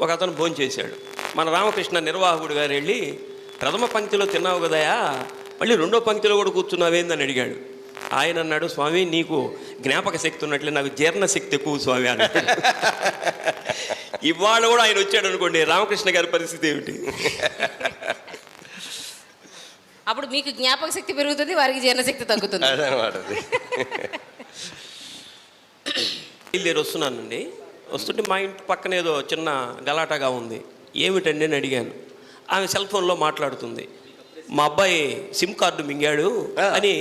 ఒక అతను భోజనం చేశాడు. మన రామకృష్ణ నిర్వాహకుడు గారు వెళ్ళి ప్రథమ పంక్తిలో తిన్నావు కదయా? మళ్ళీ రెండో పంక్తిలో కూడా కూర్చున్నావేందని అడిగాడు. ఆయన అన్నాడు స్వామి నీకు జ్ఞాపక శక్తి ఉన్నట్లే నాకు జీర్ణ శక్తి ఎక్కువ స్వామి అన్నాడు. ఇవాళ కూడా ఆయన వచ్చాడు అనుకోండి రామకృష్ణ గారి పరిస్థితి ఏమిటి? అప్పుడు మీకు జ్ఞాపక శక్తి పెరుగుతుంది వారికి జీర్ణశక్తి తగ్గుతుంది. బయలుదేరి వస్తున్నానండి. వస్తుంటే మా ఇంటి పక్కన ఏదో చిన్న గలాటాగా ఉంది. ఏమిటండి అని అడిగాను. ఆమె సెల్ ఫోన్లో మాట్లాడుతుంది. మా అబ్బాయి సిమ్ కార్డు మింగాడు అని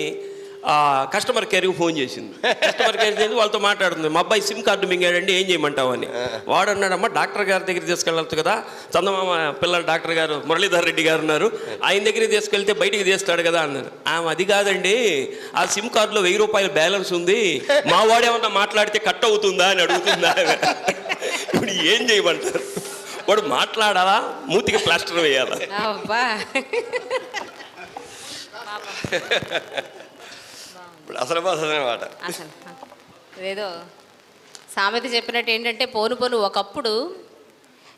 కస్టమర్ కేర్కి ఫోన్ చేసింది. కస్టమర్ కేర్ చేసి వాళ్ళతో మాట్లాడుతుంది. మా అబ్బాయి సిమ్ కార్డు మింగాడండి ఏం చేయమంటావు అని వాడు అన్నాడమ్మా డాక్టర్ గారి దగ్గరికి తీసుకెళ్ళచ్చు కదా. చందమామ పిల్లల డాక్టర్ గారు మురళీధర్ రెడ్డి గారు ఉన్నారు. ఆయన దగ్గరికి తీసుకెళ్తే బయటికి తీస్తాడు కదా అన్నారు. ఆమె అది కాదండి. ఆ సిమ్ కార్డులో వెయ్యి రూపాయల బ్యాలెన్స్ ఉంది. మా వాడేమన్నా మాట్లాడితే కట్ అవుతుందా అని అడుగుతుందా. ఇప్పుడు ఏం చేయమంటారు? వాడు మాట్లాడాలా? మూతికి ప్లాస్టర్ వేయాలా? అబ్బా. ఇప్పుడు అసలు బాధ అదనమాట అసలు ఏదో సామెత చెప్పినట్టు ఏంటంటే పోను పోను ఒకప్పుడు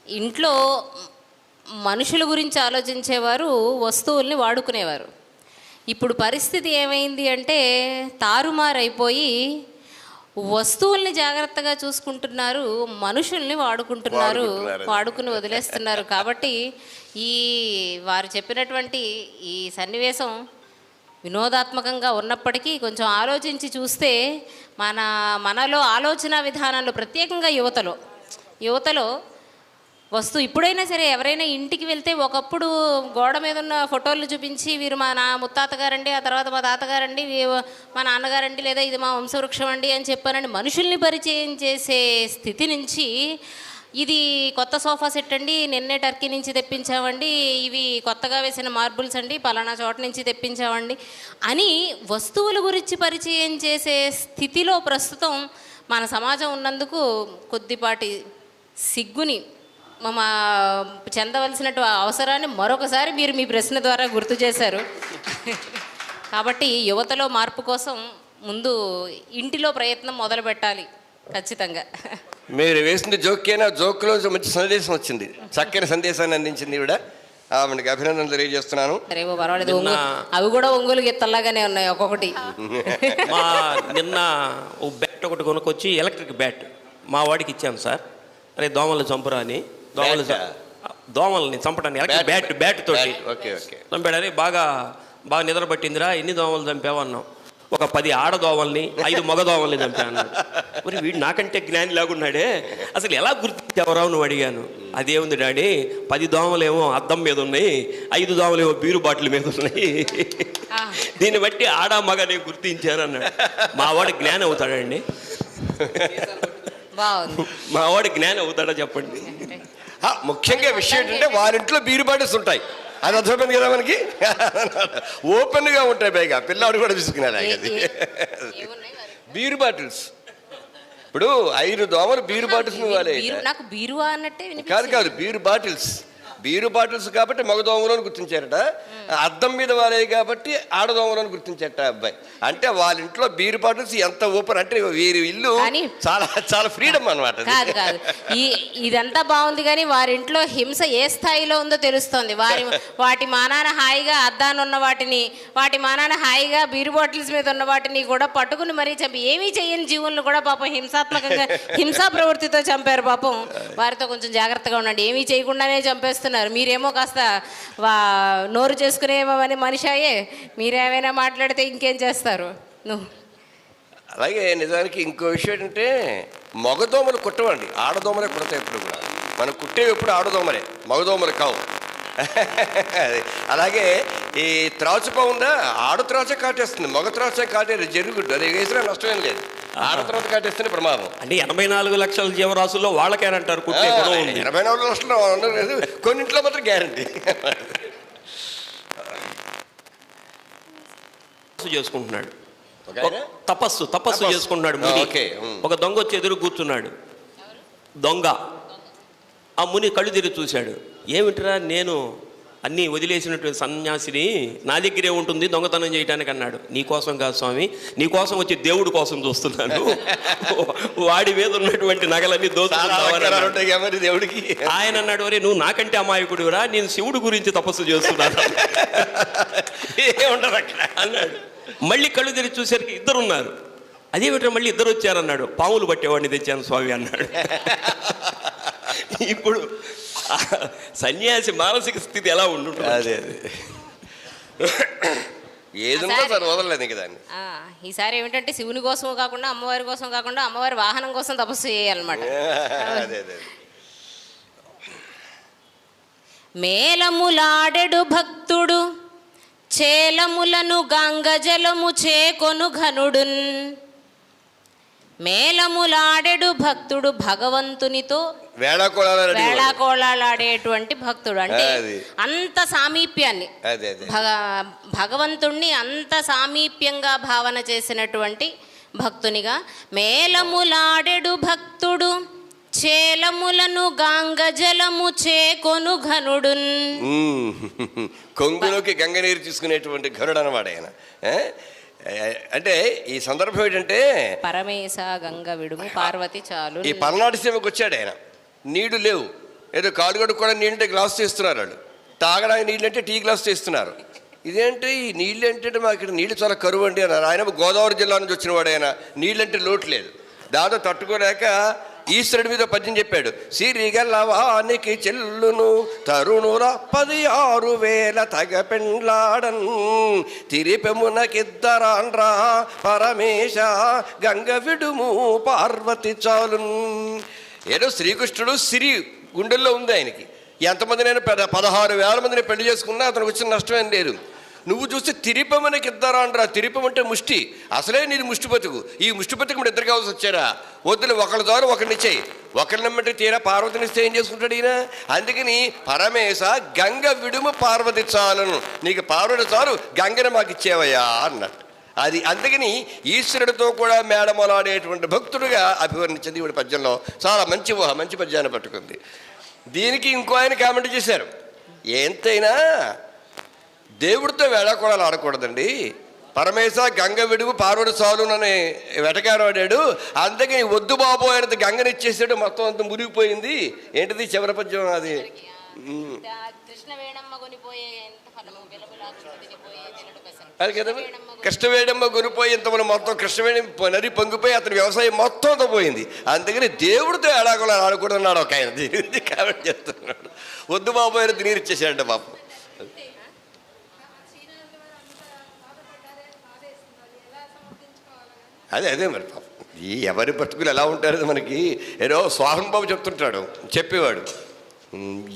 ఇంట్లో మనుషుల గురించి ఆలోచించేవారు వస్తువుల్ని వాడుకునేవారు. ఇప్పుడు పరిస్థితి ఏమైంది అంటే తారుమారైపోయి వస్తువుల్ని జాగ్రత్తగా చూసుకుంటున్నారు మనుషుల్ని వాడుకుంటున్నారు. వాడుకుని వదిలేస్తున్నారు. కాబట్టి ఈ వారు చెప్పినటువంటి ఈ సన్నివేశం వినోదాత్మకంగా ఉన్నప్పటికీ కొంచెం ఆలోచించి చూస్తే మన మనలో ఆలోచన విధానంలో ప్రత్యేకంగా యువతలో యువతలో వస్తు ఇప్పుడైనా సరే ఎవరైనా ఇంటికి వెళ్తే ఒకప్పుడు గోడ మీద ఉన్న ఫోటోలు చూపించి వీరు మా నా ముత్తాత గారండి ఆ తర్వాత మా తాతగారండి మా నాన్నగారండి లేదా ఇది మా వంశవృక్షం అండి అని చెప్పానండి మనుషుల్ని పరిచయం చేసే స్థితి నుంచి ఇది కొత్త సోఫా సెట్ అండి. నిన్నే టర్కీ నుంచి తెప్పించామండి. ఇవి కొత్తగా వేసిన మార్బుల్స్ అండి. పలానా చోట నుంచి తెప్పించామండి. అని వస్తువుల గురించి పరిచయం చేసే స్థితిలో ప్రస్తుతం మన సమాజం ఉన్నందుకు కొద్దిపాటి సిగ్గుని మా చెందవలసిన అవసరాన్ని మరొకసారి మీరు మీ ప్రశ్న ద్వారా గుర్తు చేశారు. కాబట్టి యువతలో మార్పు కోసం ముందు ఇంటిలో ప్రయత్నం మొదలు పెట్టాలి ఖచ్చితంగా. మీరు వేసిన జోక్కైనా జోక్లో మంచి సందేశం వచ్చింది. చక్కని సందేశాన్ని అందించింది ఈవిడ. ఆమెకి అభినందనలు తెలియజేస్తున్నాను. పర్వాలేదు. అవి కూడా ఒంగోలు గిత్తల్లాగానే ఉన్నాయి ఒక్కొక్కటి. మా నిన్న ఓ బ్యాట్ ఒకటి కొనుక్కొచ్చి ఎలక్ట్రిక్ బ్యాట్ మా వాడికి ఇచ్చాను సార్. అరే దోమలు చంపురా అని. దోమలు దోమల్ని చంపడానికి ఎలక్ట్రిక్ బ్యాట్ బ్యాట్ తోటి. Okay okay. చంపాడని బాగా బాగా నిద్ర పట్టిందిరా ఎన్ని దోమలు చంపావు అన్నాం. ఒక పది ఆడదోమల్ని ఐదు మగ దోమల్ని చంపా అన్నాడు. మరి వీడు నాకంటే జ్ఞాని లాగున్నాడే? అసలు ఎలా గుర్తించావరావు నువ్వు అడిగాను. అదేముంది డాడీ పది దోమలేమో అద్దం మీద ఉన్నాయి ఐదు దోమలేమో బీరు బాటిల్ మీద ఉన్నాయి. ఆ. దీన్ని బట్టి ఆడ మగ నేను గుర్తించాను అన్నాడు. మా వాడు జ్ఞానం అవుతాడండి. బాగుంది. మా వాడు జ్ఞానం అవుతాడా చెప్పండి? ఆ, ముఖ్యంగా విషయం ఏంటంటే వారింట్లో బీరు బాటిల్స్ ఉంటాయి. అది అర్థమైంది కదా మనకి? ఓపెన్గా ఉంటాయి పైగా. పిల్లాడు కూడా విసుకున్నాడు అది? Beer bottles. ఇప్పుడు ఐదు దోమలు బీరు బాటిల్స్ ఇవ్వాలి. బీరు- నాకు బీరువా అన్నట్టే కాదు కాదు బీరు బాటిల్స్. బీరు బాటిల్స్ కాబట్టి మగ దోమలు అని గుర్తించారట అద్దం మీద వాలే కాబట్టి ఆడదోమలు అని గుర్తించారట అబ్బాయి. అంటే వాళ్ళ ఇంట్లో బీరు బాటిల్స్ ఎంత ఓపెన్ అంటే వీరి ఇల్లు చాలా చాలా ఫ్రీడమ్ అనమాట కాదు కాదు. ఈ ఇదంతా బాగుంది కానీ వారింట్లో హింస ఏ స్థాయిలో ఉందో తెలుస్తోంది. వారి వాటి మానాన హాయిగా అద్దాన్ని ఉన్న వాటిని వాటి మానాన హాయిగా బీరు బాటిల్స్ మీద ఉన్న వాటిని కూడా పట్టుకుని మరీ చంపి ఏమీ చేయని జీవులను కూడా పాపం హింసాత్మకంగా హింసా ప్రవృత్తితో చంపారు పాపం. వారితో కొంచెం జాగ్రత్తగా ఉండండి. ఏమీ చేయకుండానే చంపేస్తున్నారు. మీరేమో కాస్త నోరు చేసుకునేమని మనిషి అయ్యే మీరేమైనా మాట్లాడితే ఇంకేం చేస్తారు? నువ్వు అలాగే నిజానికి ఇంకో విషయం ఏంటంటే మగదోమలు కుట్టవండి. ఆడదోమలే కుడతాయి ఎప్పుడు కూడా. మనం కుట్టేవి ఎప్పుడు ఆడదోమలే మగదోమలు కావు. అలాగే ఈ త్రాచుపా ఉందా ఆడ త్రాచే కాటేస్తుంది. మగ త్రాచే కాటేది జరుగుడు అది వేసినా నష్టమేం లేదు. ఆడ త్రాచ కాటేస్తేనే ప్రమాదం. అంటే ఎనభై నాలుగు లక్షల జీవరాశుల్లో వాళ్ళకేనంటారు ఎనభై నాలుగు లక్షలు. కొన్నింట్లో మాత్రం గ్యారంటీ. తపస్సు చేసుకుంటున్నాడు. తపస్సు తపస్సు. చేసుకుంటున్నాడు ముని. ఒక దొంగ వచ్చి ఎదురు కూర్చున్నాడు. దొంగ. ఆ ముని కళ్ళు తిరిగి చూశాడు. ఏమిటిరా నేను అన్నీ వదిలేసినటువంటి సన్యాసిని నా దగ్గరే ఉంటుంది దొంగతనం చేయడానికి అన్నాడు. నీ కోసం కాదు స్వామి నీ కోసం వచ్చి దేవుడి కోసం చూస్తున్నాను. వాడి మీద ఉన్నటువంటి నగలన్నీ మరి దేవుడికి. ఆయన అన్నాడు వరే నువ్వు నాకంటే అమాయకుడివిరా నేను శివుడి గురించి తపస్సు చేస్తున్నాను. ఏముండదు అక్కడ? అన్నాడు. మళ్ళీ కళ్ళు తెరిచి చూసరికి ఇద్దరు ఉన్నారు అదేమిటో మళ్ళీ ఇద్దరు వచ్చారన్నాడు. పాములు పట్టేవాడిని తెచ్చాను స్వామి అన్నాడు. ఇప్పుడు సన్యాసి మానసిక స్థితి ఎలా ఉండుంటుంది? అదే అదే. ఏదుందో సరే. వదలలేదు ఇంక దాన్ని. ఆ, ఈసారి ఏమిటంటే శివుని కోసం కాకుండా అమ్మవారి కోసం కాకుండా అమ్మవారి వాహనం కోసం తపస్సు చేయాలన్నమాట. అదే అదే మేలములాడెడు భక్తుడు చేలములను గంగజలము చేకొను ఘనుడున్. మేలములాడెడు భక్తుడు భగవంతునితో వేళాకోళాలు వేళాకోళాలాడేటువంటి భక్తుడు. అంటే. అంత సామీప్యాన్ని. భగవంతుణ్ణి అంత సామీప్యంగా భావన చేసినటువంటి భక్తునిగా. మేలములాడెడు భక్తుడు చేలములను గాంగజలము చేకొను ఘనుడున్. మ్మ్. కొంగులోకి గంగ నీరు తీసుకునేటువంటి గరుడు అనమాట ఆయన అంటే ఈ సందర్భం ఏంటంటే పరమేశ గంగ విడుము పార్వతి చాలు. ఈ పల్నాడు సీమకు వచ్చాడు ఆయన. నీళ్ళు లేవు. ఏదో కాలు కూడా నీళ్ళంటే గ్లాస్ చేస్తున్నారు వాళ్ళు. తాగడానికి నీళ్ళు అంటే టీ గ్లాస్ చేస్తున్నారు ఇదేంటి? ఈ నీళ్ళు ఏంటంటే మాకు ఇక్కడ నీళ్ళు చాలా కరువు అండి అన్నారు. ఆయన గోదావరి జిల్లా నుంచి వచ్చిన వాడు ఆయన. నీళ్ళంటే లోటు లేదు. దాంతో తట్టుకోలేక ఈశ్వరుడి మీద పద్యం చెప్పాడు. సిరిగలవానికి చెల్లును తరుణుల పది ఆరు వేల తగ పెండ్లాడన్ తిరిపెమునకిద్దరాండ్రా పరమేశ గంగ విడుము పార్వతి చాలున్. ఏదో శ్రీకృష్ణుడు సిరి గుండెల్లో ఉంది ఆయనకి. ఎంతమందినైనా పెద్ద పదహారు వేల మందిని పెళ్ళి చేసుకున్నా అతనికి వచ్చిన నష్టం ఏం లేదు. నువ్వు చూస్తే తిరిపమనికి ఇద్దరాండ్రా తిరిపం అంటే ముష్టి. అసలే నీది ముష్టి బతుకు. ఈ ముష్టి బతుకు మీరు ఇద్దరు కావాల్సి వచ్చారా? వద్దులు ఒకళ్ళ ద్వారా ఒకరిని చేయి ఒకరిని నమ్మంటే తీరా పార్వతిని ఇస్తే ఏం చేసుకుంటాడు ఈయన? అందుకని పరమేశ గంగ విడుము పార్వతి చాలను. నీకు పార్వతి చాలు గంగను మాకు ఇచ్చేవయ్యా అన్నట్టు. అది అందుకని ఈశ్వరుడితో కూడా మేడమలాడేటువంటి భక్తుడుగా అభివర్ణించింది ఇవి పద్యంలో. చాలా మంచి ఊహ మంచి పద్యాన్ని పట్టుకుంది. దీనికి ఇంకో ఆయన కామెంట్ చేశారు. ఎంతైనా దేవుడితో వేళాకోళాలు ఆడకూడదండి. పరమేశ గంగ విడుగు పార్వతి సాలునని వెటకారం ఆడాడు. అందుకని వద్దు బాబు అనేది గంగని ఇచ్చేసాడు. మొత్తం అంత మురిగిపోయింది. ఏంటిది చివరి పద్యం అది. అది కదా కృష్ణవేడమ్మ కొనిపోయి ఇంతమంది మొత్తం కృష్ణవేణి నరి పొంగిపోయి అతని వ్యవసాయం మొత్తం అంతా పోయింది. అందుకని దేవుడితో ఎలాగోలా ఆడకూడదు అన్నాడు ఒక ఆయన. కామెంట్ చేస్తున్నాడు. వద్దు బాబు అని నీరు ఇచ్చేసాడంట పాపం. అదే అదే మరి పాపం. ఈ ఎవరి బతుకులు ఎలా ఉంటారో మనకి ఏదో బాబు చెప్తుంటాడు చెప్పేవాడు.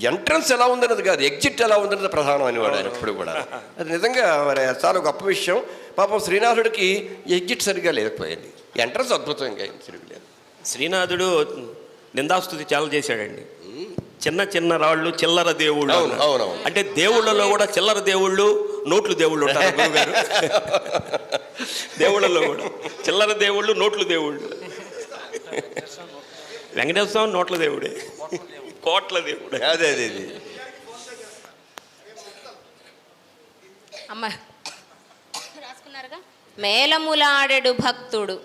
ఎంట్రన్స్ ఎలా ఉందన్నది కాదు ఎగ్జిట్ ఎలా ఉందన్నది ప్రధానం అనేవాడు ఆయన ఎప్పుడు కూడా. అది నిజంగా మరి చాలా గొప్ప విషయం. పాపం శ్రీనాథుడికి ఎగ్జిట్ సరిగా లేకపోయింది. ఎంట్రన్స్ అద్భుతం ఇంకా ఏం తిరుగులేదు. శ్రీనాథుడు నిందాస్తుతి చాలా చేశాడండి. చిన్న చిన్న రాళ్ళు చిల్లర దేవుళ్ళు. అంటే దేవుళ్ళలో కూడా చిల్లర దేవుళ్ళు నోట్లు దేవుళ్ళు ఉంటారు గురువుగారు దేవుళ్ళలో కూడా. చిల్లర దేవుళ్ళు నోట్లు దేవుళ్ళు. వెంకటేశ్వర స్వామి నోట్ల దేవుడే. కోట్ల దేవుడే. అదే అదే అదే. అమ్మ. రాసుకున్నారుగా? మేలములాడెడు భక్తుడు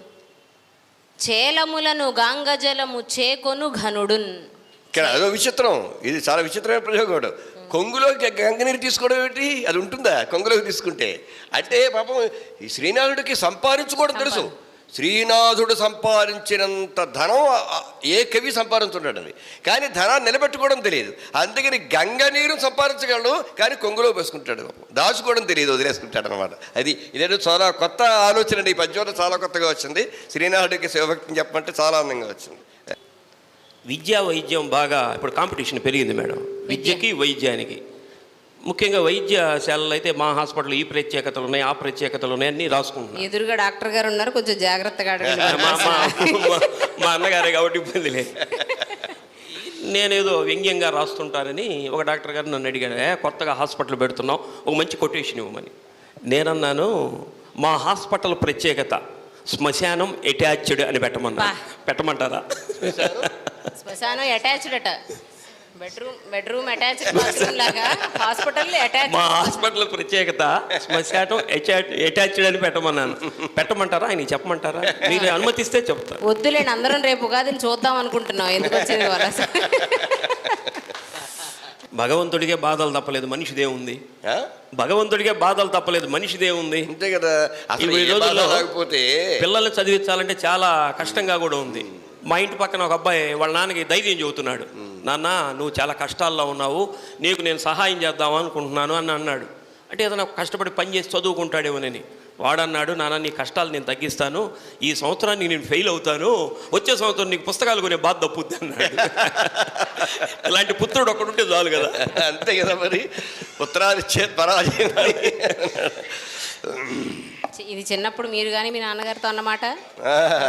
చేలములను గాంగజలము చేకొను ఘనుడున్. ఇక్కడ అదో విచిత్రం. ఇది చాలా విచిత్రమైన ప్రయోగం కొంగులోకి గంగనీరు తీసుకోవడం ఏంటి? అది ఉంటుందా? కొంగులోకి తీసుకుంటే. అంటే పాపం ఈ శ్రీనాథుడికి సంపాదించుకోవడం తెలుసు. శ్రీనాథుడు సంపాదించినంత ధనం ఏ కవి సంపాదించుంటాడండి కానీ ధనాన్ని నిలబెట్టుకోవడం తెలియదు. అందుకని గంగ నీరు సంపాదించగలడు కానీ కొంగులో వేసుకుంటాడు పాపం. దాచుకోవడం తెలియదు వదిలేసుకుంటాడు అనమాట అది ఇదేదో చాలా కొత్త ఆలోచన అండి. ఈ పద్యంలో చాలా కొత్తగా వచ్చింది. శ్రీనాథుడికి శివభక్తిని చెప్పమంటే చాలా అందంగా వచ్చింది. విద్యా వైద్యం బాగా ఇప్పుడు కాంపిటీషన్ పెరిగింది మేడం. విద్యకి వైద్యానికి. ముఖ్యంగా వైద్యశాలలో అయితే మా హాస్పిటల్ ఈ ప్రత్యేకతలు ఉన్నాయి ఆ ప్రత్యేకతలు ఉన్నాయి అన్నీ రాసుకుంటున్నాను ఎదురుగా డాక్టర్ గారు ఉన్నారు కొంచెం జాగ్రత్తగా మా అన్నగారే కాబట్టి ఇబ్బంది లేదు. నేనేదో వ్యంగ్యంగా రాస్తుంటానని ఒక డాక్టర్ గారు నన్ను అడిగాడు "ఏ, కొత్తగా హాస్పిటల్ పెడుతున్నావు ఒక మంచి కొటేషన్ ఇవ్వమని. నేనన్నాను మా హాస్పిటల్ ప్రత్యేకత శ్మశానం అటాచ్డ్ అని పెట్టమన్నా. పెట్టమంటారా? శ్మశానం అటాచ్డ్ అట. బెడ్రూమ్ బెడ్రూమ్ అటాచ్ బాత్రూమ్ లాగా హాస్పిటల్ అటాచ్ మా హాస్పిటల్ ప్రత్యేకత శ్మశాటం అటాచ్డ్ అని పెట్టమన్నాను. పెట్టమంటారా? ఆయన చెప్పమంటారా? మీరు అనుమతిస్తే చెప్తాను వద్దులేండి అందరం రేపు ఉగాదిని చూద్దాం అనుకుంటున్నాం. ఎందుకు వచ్చింది వాళ్ళ భగవంతుడికే బాధలు తప్పలేదు మనిషిదే ఉంది ఆ? భగవంతుడికే బాధలు తప్పలేదు మనిషిదే ఉంది అంతే కదా. అసలు ఈ రోజుల్లో రాకపోతే పిల్లల్ని చదివించాలంటే చాలా కష్టంగా కూడా ఉంది. మా ఇంటి పక్కన ఒక అబ్బాయి వాళ్ళ నాన్నకి ధైర్యం చెబుతున్నాడు. నాన్న నువ్వు చాలా కష్టాల్లో ఉన్నావు నీకు నేను సహాయం చేద్దాం అనుకుంటున్నాను అని అన్నాడు. అంటే ఏదైనా కష్టపడి పని చేసి చదువుకుంటాడేమోనని వాడన్నాడు నాన్న నీ కష్టాలు నేను తగ్గిస్తాను ఈ సంవత్సరానికి నేను ఫెయిల్ అవుతాను వచ్చే సంవత్సరం నీకు పుస్తకాలు కొనే బాధ తప్పుద్ది అన్నాడు. ఇలాంటి పుత్రుడు ఒక్కడుంటే చాలు కదా. అంతే కదా మరి. ఉత్తరాది చేత్ పరాజయం ఇది చిన్నప్పుడు మీరు కానీ మీ నాన్నగారితో అన్నమాట?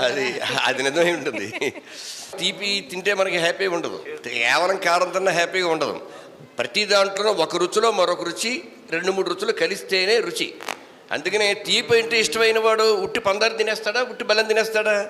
అది అది నిజమే ఉంటుంది. తీపి తింటే మనకి హ్యాపీగా ఉండదు. కేవలం కారం తిన్నా హ్యాపీగా ఉండదు. ప్రతి దాంట్లో ఒక రుచిలో మరొక రుచి రెండు మూడు రుచులు కలిస్తేనే రుచి. అందుకనే తీపి అంటే ఇష్టమైన వాడు ఉట్టి పందారు తినేస్తాడా ఉట్టి బెల్లం తినేస్తాడా?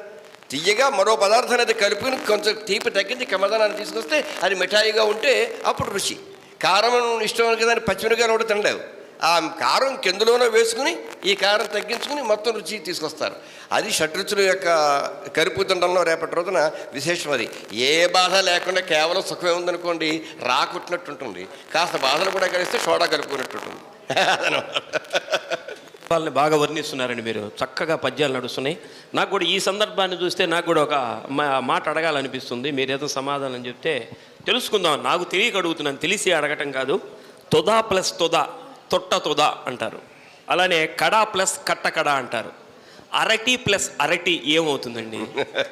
తీయగా మరో పదార్థాన్ని అది కలుపుకుని కొంచెం తీపి తగ్గించి కమదానాన్ని తీసుకొస్తే అది మిఠాయిగా ఉంటే అప్పుడు రుచి. కారం ఇష్టం కదా పచ్చిమిరకాయలు కూడా తినలేవు. ఆ కారం కిందలోనే వేసుకుని ఈ కారం తగ్గించుకుని మొత్తం రుచి తీసుకొస్తారు. అది షడ్రుచుల యొక్క కరిపుతుండంలో రేపటి రోజున విశేషం అది. ఏ బాధ లేకుండా కేవలం సుఖమే ఉందనుకోండి రాకుట్టినట్టు ఉంటుంది కాస్త బాధలు కూడా కలిస్తే సోడా కలుపుకున్నట్టు ఉంటుంది వాళ్ళని బాగా వర్ణిస్తున్నారండి మీరు. చక్కగా పద్యాలు నడుస్తున్నాయి. నాకు కూడా ఈ సందర్భాన్ని చూస్తే నాకు కూడా ఒక మా- మాట అడగాలనిపిస్తుంది. మీరేదో సమాధానం చెప్తే తెలుసుకుందాం. నాకు తెలియక అడుగుతున్నాను. తెలిసి అడగటం కాదు. తొదా ప్లస్ తొదా. తొట్ట తొదా అంటారు. అలానే కడా ప్లస్ కట్ట కడ అంటారు. అరటి ప్లస్ అరటి ఏమవుతుందండి?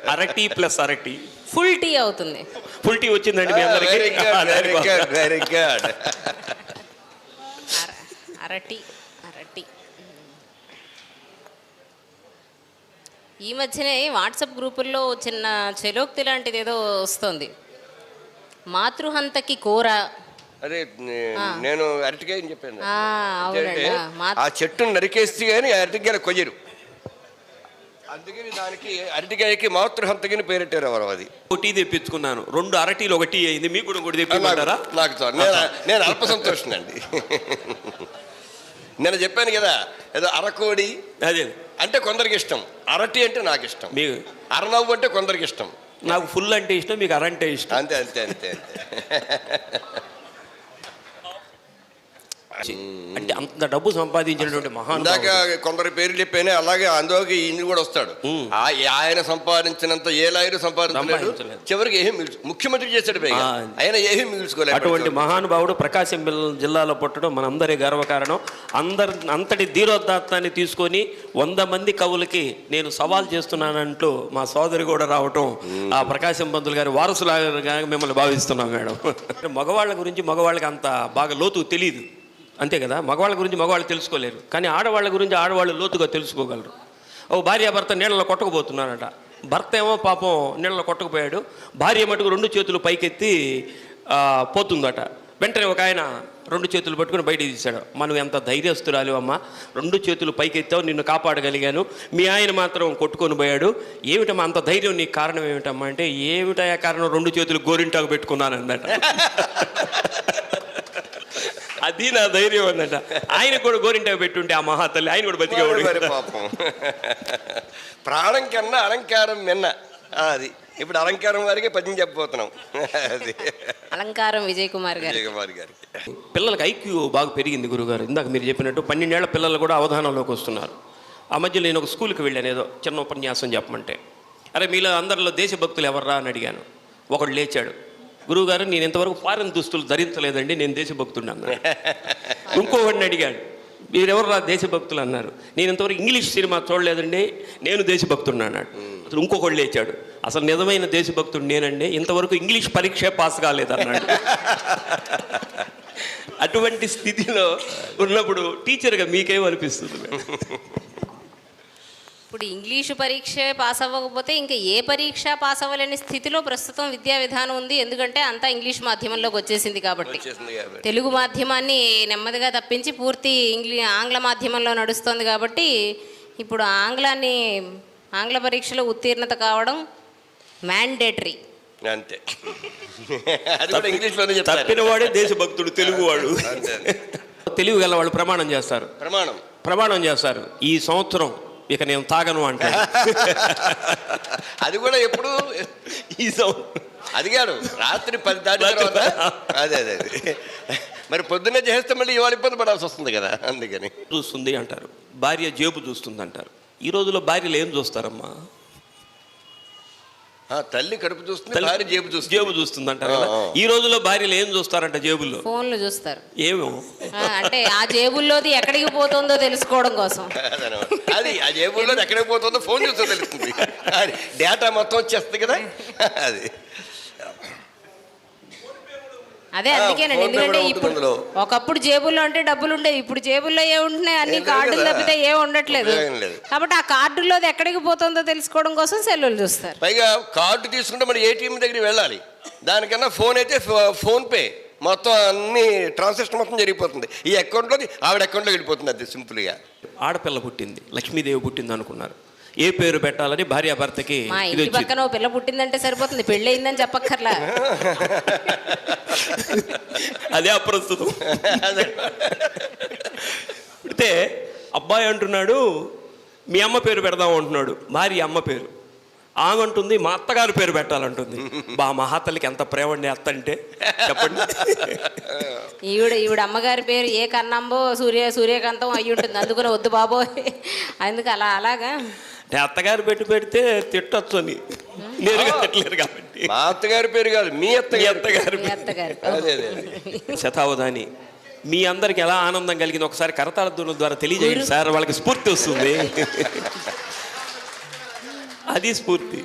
అరటి ప్లస్ అరటి. ఫుల్ టీ అవుతుంది. ఫుల్ టీ వచ్చిందండి మీ అందరికీ? వెరీ గుడ్ అర- అరటి అరటి. ఈ మధ్యనే వాట్సాప్ గ్రూపుల్లో చిన్న చెలోక్తి లాంటిది ఏదో వస్తుంది. మాతృహంతకి కూర అదే నేను అరటికాయ అని చెప్పాను. ఆ, చెట్టును నరికేస్తే కానీ అరటికాయలు కొయ్యరు. అందుకని దానికి అరటికాయకి మాతృహంతకిని పేరెట్టారు ఎవరు అది. ఒక టీ తెప్పించుకున్నాను. రెండు అరటీలు ఒక టీ అయింది. మీకు కూడా ఒకటి తెప్పించుకుంటారా నాకు. నేను నేను అల్ప సంతోషం అండి నేను చెప్పాను కదా ఏదో అరకోడి అదే. అంటే కొందరికి ఇష్టం. అరటి అంటే నాకు ఇష్టం. మీకు అరనవ్వు అంటే కొందరికి ఇష్టం. నాకు ఫుల్ అంటే ఇష్టం మీకు అరంటే ఇష్టం. అంతే అంతే అంతే. అంటే అంత డబ్బు సంపాదించినటువంటి మహాన్ ఇందాక కొందరి పేర్లు చెప్పానే అలాగే అందులోకి ఈయన కూడా వస్తాడు. ఆ ఆయన సంపాదించినంత ఏ లాయరు సంపాదించలేదు. చివరికి ఏమీ ముఖ్యమంత్రి చేశాడు. ఆయన ఏమీ మిగుల్చుకోలేదు అటువంటి మహానుభావుడు ప్రకాశం జిల్లాలో పుట్టడం మనందరి గర్వకారణం. అందరి అంతటి ధీరోదాత్తాన్ని తీసుకొని వంద మంది కవులకి నేను సవాల్ చేస్తున్నానంటూ మా సోదరి కూడా రావటం ఆ ప్రకాశం పంతులు గారి వారసులాగా మిమ్మల్ని భావిస్తున్నాం మేడం. మగవాళ్ళ గురించి మగవాళ్ళకి అంత బాగా లోతు తెలియదు అంతే కదా? మగవాళ్ళ గురించి మగవాళ్ళు తెలుసుకోలేరు. కానీ ఆడవాళ్ళ గురించి ఆడవాళ్ళు లోతుగా తెలుసుకోగలరు. ఓ భార్య భర్త నీళ్ళలో కొట్టకపోతున్నారట. భర్త ఏమో పాపం నీళ్ళలో కొట్టకపోయాడు. భార్య మటుకు రెండు చేతులు పైకెత్తి పోతుందట. వెంటనే ఒక ఆయన రెండు చేతులు పట్టుకుని బయటికి తీశాడు. మనం ఎంత ధైర్యస్తురాలు అమ్మ. రెండు చేతులు పైకెత్తావు నిన్ను కాపాడగలిగాను. మీ ఆయన మాత్రం కొట్టుకొని పోయాడు. ఏమిటమ్మా అంత ధైర్యం? నీకు కారణం ఏమిటమ్మా? అంటే ఏమిటయా కారణం? రెండు చేతులు గోరింటాకు పెట్టుకున్నాను అందట అది నా ధైర్యం అన్నట. ఆయన కూడా గోరింటాకు పెట్టుంటే ఆ మహాతల్లి ఆయన కూడా బతికేవాడు. పాపం. ప్రాణం కన్నా అలంకారం మిన్న ఆ, అది. ఇప్పుడు అలంకారం వారికి పద్యం చెప్పబోతున్నాం. అది. అలంకారం విజయ్ కుమార్ గారు విజయకుమారి గారికి. పిల్లలకి ఐక్యూ బాగా పెరిగింది గురుగారు. ఇందాక మీరు చెప్పినట్టు పన్నెండేళ్ళ పిల్లలు కూడా అవధానంలోకి వస్తున్నారు. ఆ మధ్య నేను ఒక స్కూల్కి వెళ్ళాను ఏదో చిన్న ఉపన్యాసం చెప్పమంటే. అరే మీలో అందరిలో దేశభక్తులు ఎవర్రా అని అడిగాను. ఒకడు లేచాడు. గురువుగారు నేను ఇంతవరకు ఫారెన్ దుస్తులు ధరించలేదండి నేను దేశభక్తుడు అన్నాడు. ఇంకోవాడిని అడిగాడు మీరెవరు రా దేశభక్తులు? అన్నారు. నేను ఇంతవరకు ఇంగ్లీష్ సినిమా చూడలేదండి నేను దేశభక్తుడిని అన్నాడు. అసలు ఇంకొకళ్ళు లేచాడు. అసలు నిజమైన దేశభక్తుడు నేనండి ఇంతవరకు ఇంగ్లీష్ పరీక్ష పాస్ కాలేదన్నాడు అటువంటి స్థితిలో ఉన్నప్పుడు టీచర్గా మీకేమనిపిస్తుంది ఇప్పుడు ఇంగ్లీషు పరీక్ష పాస్ అవ్వకపోతే ఇంకా ఏ పరీక్ష పాస్ అవ్వలేని స్థితిలో ప్రస్తుతం విద్యా విధానం ఉంది. ఎందుకంటే అంతా ఇంగ్లీష్ మాధ్యమంలోకి వచ్చేసింది కాబట్టి. తెలుగు మాధ్యమాన్ని నెమ్మదిగా తప్పించి పూర్తి ఇంగ్లీ ఆంగ్ల మాధ్యమంలో నడుస్తుంది కాబట్టి ఇప్పుడు ఆంగ్లాన్ని ఆంగ్ల పరీక్షలో ఉత్తీర్ణత కావడం మ్యాండేటరీ. అంతే. అది కూడా ఇంగ్లీష్లోనే చెప్తారు. తప్పిన వాడే దేశభక్తుడు తెలుగువాడు. తెలివి గల వాళ్ళు ప్రమాణం చేస్తారు. ప్రమాణం. ప్రమాణం చేస్తారు. ఈ సంవత్సరం ఇక నేను తాగను అంటే. అది కూడా ఎప్పుడు? ఈ అదిగాడు రాత్రి పది దాటిన తర్వాత. అదే అదే అదే. మరి పొద్దున్నే చేస్తే మళ్ళీ ఇవాళ ఇబ్బంది పడాల్సి వస్తుంది కదా అందుకని. చూస్తుంది అంటారు. భార్య జేబు చూస్తుంది అంటారు. ఈ రోజుల్లో భార్యలు ఏం చూస్తారమ్మా? ఆ, తల్లి కడుపు చూస్తుంది భార్య జేబు చూస్తుంది. జేబు చూస్తుంది అంటారు. ఈ రోజుల్లో భార్యలు ఏం చూస్తారంట జేబుల్లో? ఫోన్లు చూస్తారు. ఏమో. ఆ, అంటే ఆ జేబుల్లోది ఎక్కడికి పోతుందో తెలుసుకోవడం కోసం. అది ఆ జేబుల్లో ఎక్కడికి పోతుందో ఫోన్ చూస్తే తెలుస్తుంది. అది డేటా మొత్తం వచ్చేస్తుంది కదా. అది. అదే అందుకేనండి. ఎందుకంటే ఇప్పుడు. ఒకప్పుడు జేబుల్లో అంటే డబ్బులు ఉండేవి. ఇప్పుడు జేబుల్లో ఏ ఉంటున్నాయి? అన్ని ఏం కార్డులు. తప్పితే ఏ ఉండట్లేదు. కాబట్టి ఆ కార్డుల్లోది ఎక్కడికి పోతుందో తెలుసుకోవడం కోసం సెల్లులు చూస్తారు. పైగా కార్డు తీసుకుంటే మరి ఏటీఎం దగ్గరికి వెళ్ళాలి. దానికన్నా ఫోన్ అయితే ఫోన్ పే. మొత్తం అన్ని ట్రాన్సాక్షన్ మొత్తం జరిగిపోతుంది. ఈ అకౌంట్లోది ఆవిడ అకౌంట్లో వెళ్ళిపోతుంది అది సింపుల్గా. ఆడపిల్ల పుట్టింది లక్ష్మీదేవి పుట్టింది అనుకున్నారు. ఏ పేరు పెట్టాలని భార్యాభర్తకి మా ఇది ఇంటి వచ్చింది. పక్కన ఓ పిల్ల పుట్టిందంటే సరిపోతుంది. పెళ్ళి అయిందని చెప్పక్కర్లా. అదే అప్రస్తుతం పుడితే అబ్బాయి అంటున్నాడు మీ అమ్మ పేరు పెడదాం అంటున్నాడు భార్య అమ్మ పేరు. ఆమె అంటుంది మా అత్తగారి పేరు పెట్టాలంటుంది. బా మా అత్తలకి ఎంత ప్రేమ అండి అత్త అంటే చెప్పండి. ఈవిడ ఈవిడ అమ్మగారి పేరు ఏ కన్నంబో సూర్య సూర్యకాంతం అయి ఉంటుంది. అందుకని వద్దు బాబోయ్. అందుకు అలా అలాగా? అంటే అత్తగారు పెట్టి పెడితే తిట్టొచ్చు అని. నేరుగా తిట్టలేరు కాబట్టి. మా అత్తగారి పేరు కాదు మీ అత్తగారి అత్తగారు మీ అత్తగారు అదే అదే అదే. శతావధాని మీ అందరికి ఎలా ఆనందం కలిగింది ఒకసారి కరతాళ ధ్వనుల ద్వారా తెలియజేయండి సార్. వాళ్ళకి స్ఫూర్తి వస్తుంది. అది స్ఫూర్తి.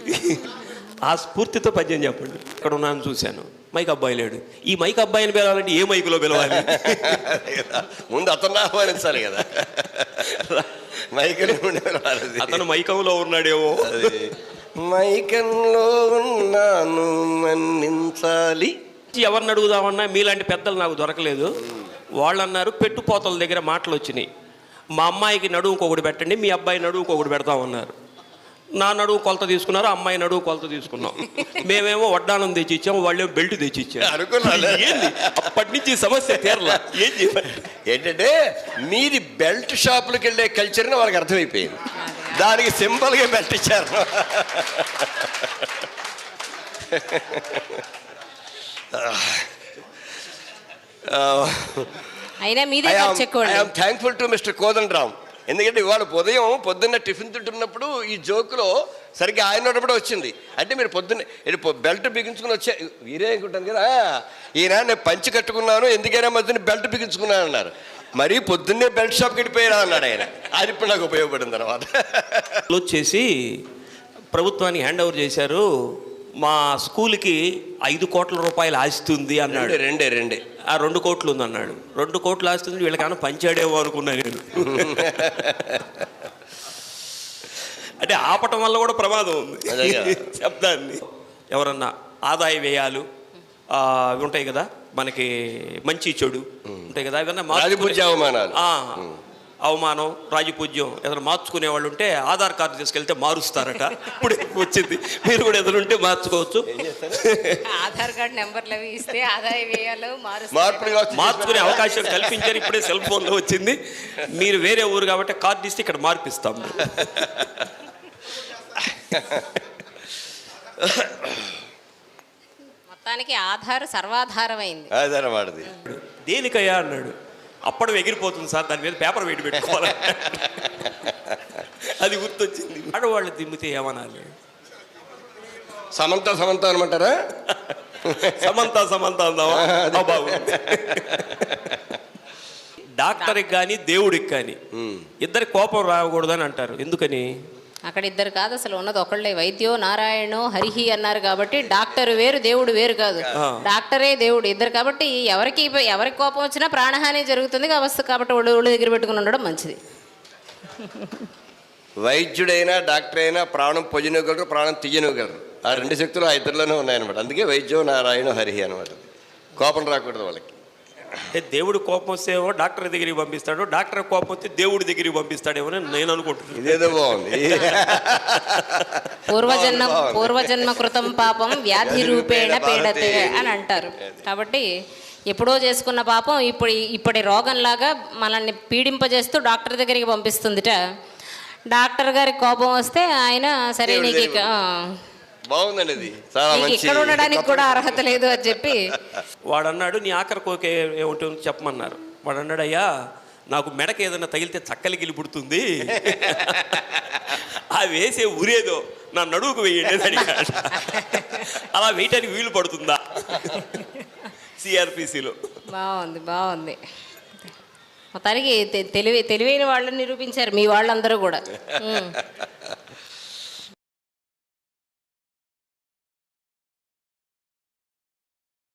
ఆ స్ఫూర్తితో పద్యం చెప్పండి. ఇక్కడ ఉన్నాను చూశాను. మైక్ అబ్బాయి లేడు. ఈ మైక్ అబ్బాయిని పిలవాలంటే ఏ మైకులో పిలవాలి. ముందు అతను ఆహ్వానించాలి కదా. మైకల్ అతను మైకంలో ఉన్నాడేమో. మైకంలో ఉన్నాను మన్నించాలి. ఎవరిని అడుగుదామన్నా మీలాంటి పెద్దలు నాకు దొరకలేదు. వాళ్ళు అన్నారు పెట్టుపోతల దగ్గర మాటలు వచ్చినాయి మా అమ్మాయికి నడువుకు ఒకటి పెట్టండి మీ అబ్బాయి నడువుకు ఒకటి పెడతామన్నారు. నా నడువు కొలత తీసుకున్నారు అమ్మాయి నడువు కొలత తీసుకున్నాం. మేమేమో వడ్డానం తెచ్చి ఇచ్చాము వాళ్ళు బెల్ట్ తెచ్చి ఇచ్చారు. ఏంది? అప్పటి నుంచి సమస్య తీరలా. ఏం ఏంటంటే మీది బెల్ట్ షాపులకు వెళ్ళే కల్చర్ని వాళ్ళకి అర్థమైపోయింది. దానికి సింపుల్గా బెల్ట్ ఇచ్చారు. అయినా మీదే thankful to mister Kodand Ram ఎందుకంటే ఇవాళ ఉదయం పొద్దున్న టిఫిన్ తింటున్నప్పుడు ఈ జోకులో సరిగ్గా ఆయన ఉన్నప్పుడు వచ్చింది. అంటే మీరు పొద్దున్న బెల్ట్ బిగించుకుని వచ్చే వీరే అనుకుంటాను కదా. ఈయన నేను పంచి కట్టుకున్నాను ఎందుకైనా మధ్యన బెల్ట్ బిగించుకున్నాను అన్నారు. మరీ పొద్దున్నే బెల్ట్ షాప్కి వెళ్ళిపోయారా అన్నాడు ఆయన. అది ఇప్పుడు నాకు ఉపయోగపడింది అనమాట వచ్చేసి ప్రభుత్వానికి హ్యాండ్ ఓవర్ చేశారు. మా స్కూల్కి ఐదు కోట్ల రూపాయలు ఆస్తుంది అన్నాడు. రెండే రెండే ఆ రెండు కోట్లు ఉందన్నాడు. రెండు కోట్లు ఆస్తుంది వీళ్ళకన్నా పంచాడేమో అనుకున్నా నేను. అంటే ఆపటం వల్ల కూడా ప్రమాదం ఉంది. శబ్దాన్ని ఎవరన్నా ఆదాయ వ్యయాలు ఉంటాయి కదా మనకి మంచి చెడు ఉంటాయి కదా రాజపూజ్య అవమానాలు. ఆ, అవమానం రాజపూజ్యం ఏదైనా మార్చుకునే వాళ్ళు ఉంటే ఆధార్ కార్డు తీసుకెళ్తే మారుస్తారట. ఇప్పుడు వచ్చింది. మీరు కూడా ఏదైనా ఉంటే మార్చుకోవచ్చు. ఆధార్ కార్డు నెంబర్లు అవి ఇస్తే ఆదాయ వ్యయాలు. మార్చుకునే అవకాశం కల్పించారు. ఇప్పుడే సెల్ ఫోన్లో వచ్చింది. మీరు వేరే ఊరు కాబట్టి కార్డు ఇస్తే ఇక్కడ మార్పిస్తాం. మొత్తానికి ఆధార్ సర్వాధారమైంది. అదనమాటది దేనికయ్యా అన్నాడు? అప్పడం ఎగిరిపోతుంది సార్ దాని మీద పేపర్ వెయిట్ పెట్టుకోవాలి. అది గుర్తొచ్చింది. ఆడవాళ్ళు దిమ్మితే ఏమనాలి? సమంత సమంత అనమంటారా? సమంత సమంత బాగుంది. డాక్టర్కి కానీ దేవుడికి కానీ ఇద్దరి కోపం రాకూడదని అంటారు. ఎందుకని? అక్కడ ఇద్దరు కాదు అసలు ఉన్నది ఒకళ్ళే. వైద్యో నారాయణో హరిహి అన్నారు కాబట్టి డాక్టర్ వేరు దేవుడు వేరు కాదు. డాక్టరే దేవుడు. ఇద్దరు కాబట్టి ఎవరికి ఎవరికి కోపం వచ్చినా ప్రాణహాని జరుగుతుంది కాబట్టి కాబట్టి ఒళ్ళు ఒళ్ళు దగ్గర పెట్టుకుని ఉండడం మంచిది. వైద్యుడైనా డాక్టర్ అయినా ప్రాణం పొజినగలరు ప్రాణం తీయనగలరు. ఆ రెండు శక్తులు ఆ ఇద్దరిలోనే ఉన్నాయన్నమాట. అందుకే వైద్యో నారాయణ హరి అనమాట కోపం రాకూడదు వాళ్ళకి. అంటే దేవుడు కోపం వస్తేమో డాక్టర్ దగ్గరికి పంపిస్తాడు డాక్టర్ కోపం వస్తే దేవుడి దగ్గరికి పంపిస్తాడేమో అని నేను అనుకుంటున్నాను. ఇదేదో బాగుంది. పూర్వజన్మ. పూర్వజన్మ కృతం పాపం వ్యాధి రూపేణ పీడతే అని అంటారు. కాబట్టి ఎప్పుడో చేసుకున్న పాపం ఇప్పుడు ఇప్పటి రోగంలాగా మనల్ని పీడింపజేస్తూ డాక్టర్ దగ్గరికి పంపిస్తుందిట. డాక్టర్ గారికి కోపం వస్తే ఆయన సరే నీకు ఇక దగ్గరికి ఆ, బాగుందండి ఇది. చాలా నీకు మంచి ఇక్కడ ఉండడానికి కూడా అర్హత లేదు అని చెప్పి. వాడు అన్నాడు నీ ఆఖరి ఏ- ఏముంటుందో చెప్పమన్నారు. వాడు అన్నాడు అయ్యా నాకు మెడకి ఏదైనా తగిలితే చక్కలి గిలి పుడుతుంది. ఆ వేసే ఉరేదో నా నడువుకు వేయండి అని అడిగాడు. అలా వేయటానికి వీలు పడుతుందా? సిఆర్పిసిలో. బాగుంది బాగుంది. మొత్తానికి తె- తెలివి తెలివైన వాళ్ళని నిరూపించారు మీ వాళ్ళందరూ కూడా. ఉమ్.